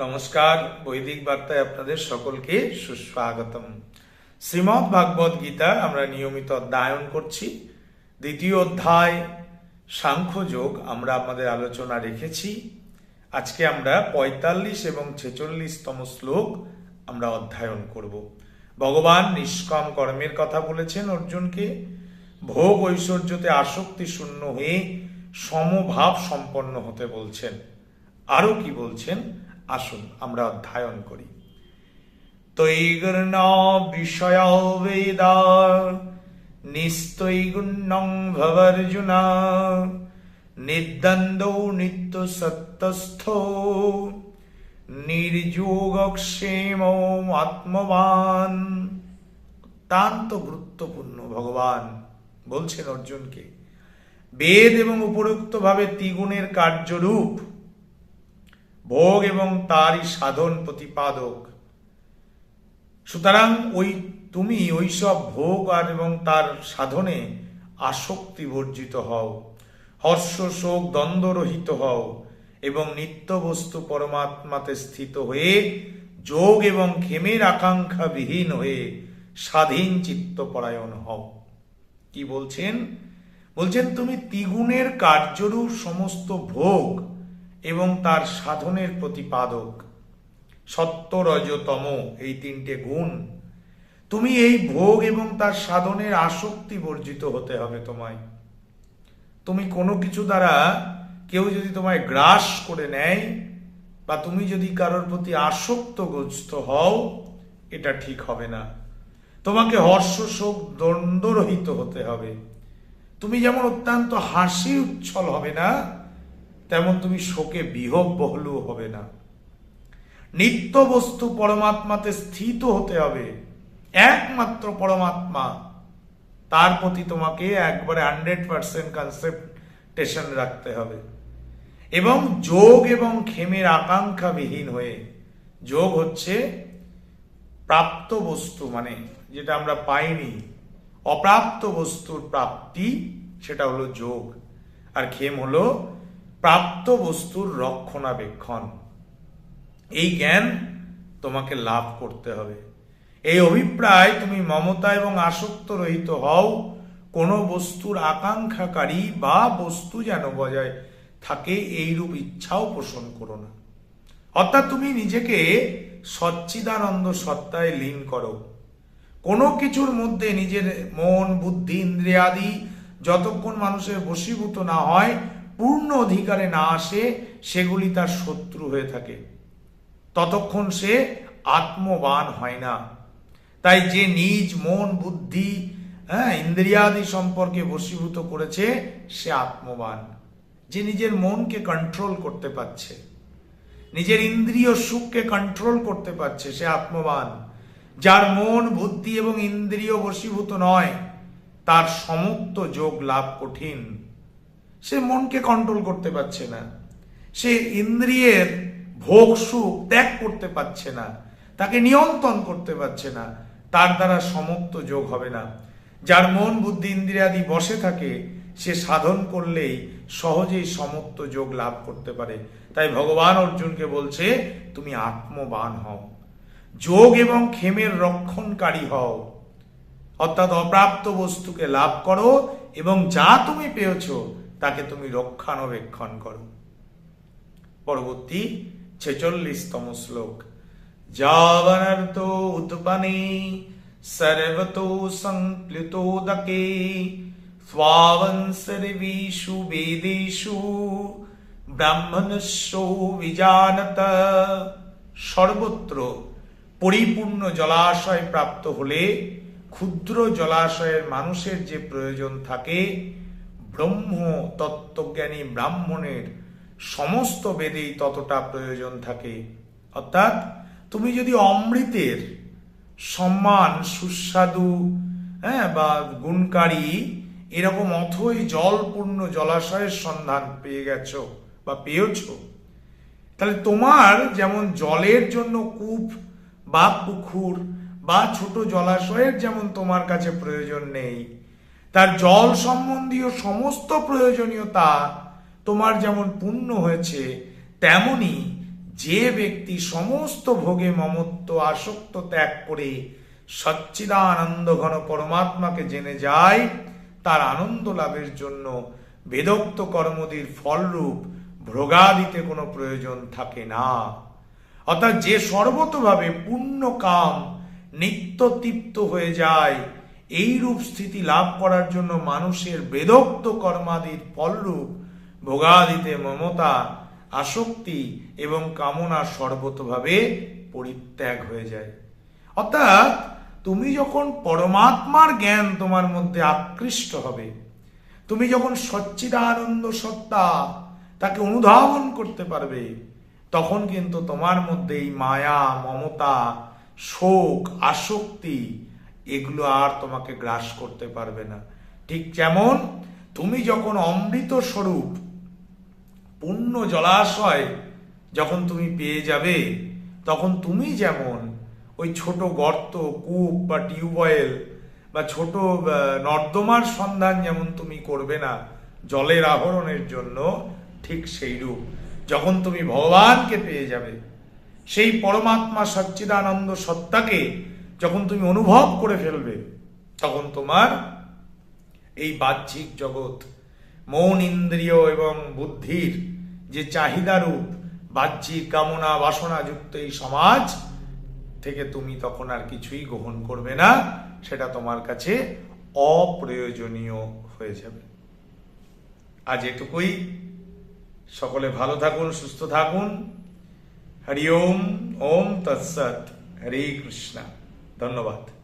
নমস্কার, বৈদিক বার্তায় আপনাদের সকলকে সুস্বাগতম। শ্রীমৎ ভাগবত গীতা আমরা নিয়মিত অধ্যয়ন করছি। দ্বিতীয় অধ্যায় সাংখ্যযোগ আমরা আমাদের আলোচনা রেখেছি। আজকে আমরা পঁয়তাল্লিশ এবং ছেচল্লিশতম শ্লোক আমরা অধ্যয়ন করব। ভগবান নিষ্কাম কর্মের কথা বলেছেন অর্জুনকে। ভোগ ঐশ্বর্যতে আসক্তি শূন্য হয়ে সমভাব সম্পন্ন হতে বলছেন। আরও কি বলছেন? আসুন, আমরা অধ্যয়ন করি। তৈগুণ বিষয় বেদা, নিস্তৈগুণ্যং ভবর্জুনা, নিদ্বন্দ্ব নিত্য সত্যস্থ নির্যোগক্ষেম আত্মবান। অত্যন্ত গুরুত্বপূর্ণ ভগবান বলছেন অর্জুনকে। বেদ এবং উপরোক্ত ভাবে ত্রিগুণের কার্যরূপ ভোগ এবং তারই সাধন প্রতিপাদক। সুতরাং ওই তুমি ওইসব ভোগ আর এবং তার সাধনে আসক্তি বর্জিত হও, হর্ষ শোক দ্বন্দ্বরহিত হও এবং নিত্য বস্তু পরমাত্মাতে স্থিত হয়ে যোগ এবং ক্ষেমের আকাঙ্ক্ষা বিহীন হয়ে স্বাধীন চিত্তপরায়ণ হও। কি বলছেন? বলছেন, তুমি ত্রিগুণের কার্যরূপ সমস্ত ভোগ এবং তার সাধনের প্রতিপাদক। সত্য রজতম এই তিনটে গুণ। তুমি এই ভোগ এবং তার সাধনের আসক্তি বর্জিত হতে হবে তোমায়। তুমি কোনো কিছু দ্বারা কেউ যদি তোমায় গ্রাস করে নেয় বা তুমি যদি কারোর প্রতি আসক্তগ্রস্ত হও, এটা ঠিক হবে না। তোমাকে হর্ষ শোক দ্বন্দ্বরহিত হতে হবে। তুমি যেমন অত্যন্ত হাসি উচ্ছল হবে না তেমন তুমি শোকে বিহব বহলু হবে না। নিত্য বস্তু পরমাত্মাতে স্থিত হতে হবে। একমাত্র পরমাত্মা। তার প্রতি তোমাকে একবারে হান্ড্রেড পার্সেন্ট কনসেপ্টেশন রাখতে হবে। এবং যোগ এবং ক্ষেমের আকাঙ্ক্ষা বিহীন হয়ে, যোগ হচ্ছে প্রাপ্ত বস্তু মানে যেটা আমরা পাইনি, অপ্রাপ্ত বস্তুর প্রাপ্তি, সেটা হলো যোগ। আর ক্ষেম হলো প্রাপ্ত বস্তুর রক্ষণাবেক্ষণ। এই জ্ঞান তোমাকে লাভ করতে হবে। এই অভিপ্রায় তুমি মমতা এবং আসক্ত রহিত হও। কোনো বস্তুর আকাঙ্ক্ষাকারী বা বস্তু যেন বজায় থাকে, এইরূপ ইচ্ছাও পোষণ করো না। অর্থাৎ তুমি নিজেকে সচ্চিদানন্দ সত্তায় লীন করো। কোনো কিছুর মধ্যে নিজের মন, বুদ্ধি, ইন্দ্রিয়াদি যতক্ষণ মানুষের বশীভূত না হয় পূর্ণ অধিকারে না আসে, সেগুলি তার শত্রু হয়ে থাকে। ততক্ষণ সে আত্মবান হয় না। তাই যে নিজ মন, বুদ্ধি হ্যাঁ ইন্দ্রিয়াদি সম্পর্কে বশীভূত করেছে, সে আত্মবান। যে নিজের মনকে কন্ট্রোল করতে পারছে, নিজের ইন্দ্রিয় সুখকে কন্ট্রোল করতে পারছে, সে আত্মবান। যার মন, বুদ্ধি এবং ইন্দ্রিয় বশীভূত নয়, তার সমস্ত যোগ লাভ কঠিন। সে মনকে কন্ট্রোল করতে পারছে না। সে ইন্দ্রিয়ের ভোগ সুখ ত্যাগ করতে পারছে না। তাকে নিয়ন্ত্রণ করতে পারছে না। তার দ্বারা সমস্ত যোগ হবে না। যার মন, বুদ্ধি ইন্দ্রিয়াদি বসে থাকে, সে সাধন করলেই সহজেই সমস্ত যোগ লাভ করতে পারে। তাই ভগবান অর্জুনকে বলছে, তুমি আত্মবান হও। যোগ এবং ক্ষেমের রক্ষণকারী হও। অর্থাৎ অপ্রাপ্ত বস্তুকে লাভ করো এবং যা তুমি পেয়েছ তাকে তুমি রক্ষণাবেক্ষণ করো। পরবর্তী ছেচল্লিশতম শ্লোক। যাবনার্থ উৎপনে সর্বতো সংপ্লুতোদকে স্বাবন সর্বেষু বেদেষু ব্রাহ্মণস্য বিজানত। সর্বত্র পরিপূর্ণ জলাশয় প্রাপ্ত হলে ক্ষুদ্র জলাশয়ের মানুষের যে প্রয়োজন থাকে ব্রহ্ম তত্ত্বজ্ঞানী ব্রাহ্মণের সমস্ত বেদেই ততটা প্রয়োজন থাকে। অর্থাৎ তুমি যদি অমৃতের সম্মান, সুস্বাদু হ্যাঁ বা গুণকারী এরকম অথই জলপূর্ণ জলাশয়ের সন্ধান পেয়ে গেছ বা পেয়েছ, তাহলে তোমার যেমন জলের জন্য কূপ বা পুকুর বা ছোট জলাশয়ের যেমন তোমার কাছে প্রয়োজন নেই তার জল সম্বন্ধীয় সমস্ত প্রয়োজনীয়তা তোমার যেমন পূর্ণ হয়েছে, তেমনি যে ব্যক্তি সমস্ত ভোগে মমত্ব, আসক্ত ত্যাগ করে সচ্চিদানন্দ ঘন পরমাত্মাকে জেনে যায়, তার আনন্দ লাভের জন্য বেদোক্ত কর্মদির ফলরূপ ভোগাদিতে কোনো প্রয়োজন থাকে না। অর্থাৎ যে সর্বতভাবে পূর্ণ কাম নিত্য তৃপ্ত হয়ে যায় এই রূপ স্থিতি লাভ করার জন্য মানুষের বেদোক্ত কর্মাদির ফলরূপ ভোগাদিতে মমতা, আসক্তি এবং কামনা সর্বতভাবে পরিত্যাগ হয়ে যায়। অর্থাৎ তুমি যখন পরমাত্মার জ্ঞান তোমার মধ্যে আকৃষ্ট হবে, তুমি যখন সচ্চিদানন্দ সত্তা তাকে অনুধাবন করতে পারবে, তখন কিন্তু তোমার মধ্যে এই মায়া, মমতা, শোক, আসক্তি এগুলো আর তোমাকে গ্রাস করতে পারবে না। ঠিক যেমন তুমি যখন অমৃত স্বরূপ, পূর্ণ জলাশয় যখন তুমি পেয়ে যাবে, তখন তুমি যেমন ওই ছোট গর্ত, কূপ বা টিউবওয়েল বা ছোট নর্দমার সন্ধান যেমন তুমি করবে না জলের আহরণের জন্য, ঠিক সেই রূপ। যখন তুমি ভগবানকে পেয়ে যাবে, সেই পরমাত্মা সচ্চিদানন্দ সত্তাকে যখন তুমি অনুভব করে ফেলবে, তখন তোমার এই বাহ্যিক জগৎ, মন ইন্দ্রিয় এবং বুদ্ধির যে চাহিদারূপ বাহ্যিক কামনা বাসনা যুক্ত এই সমাজ থেকে তুমি তখন আর কিছুই গ্রহণ করবে না, সেটা তোমার কাছে অপ্রয়োজনীয় হয়ে যাবে। আজ এটুকুই। সকলে ভালো থাকুন, সুস্থ থাকুন। হরি ওম ওম তৎসৎ। হরে কৃষ্ণা। ধন্যবাদ।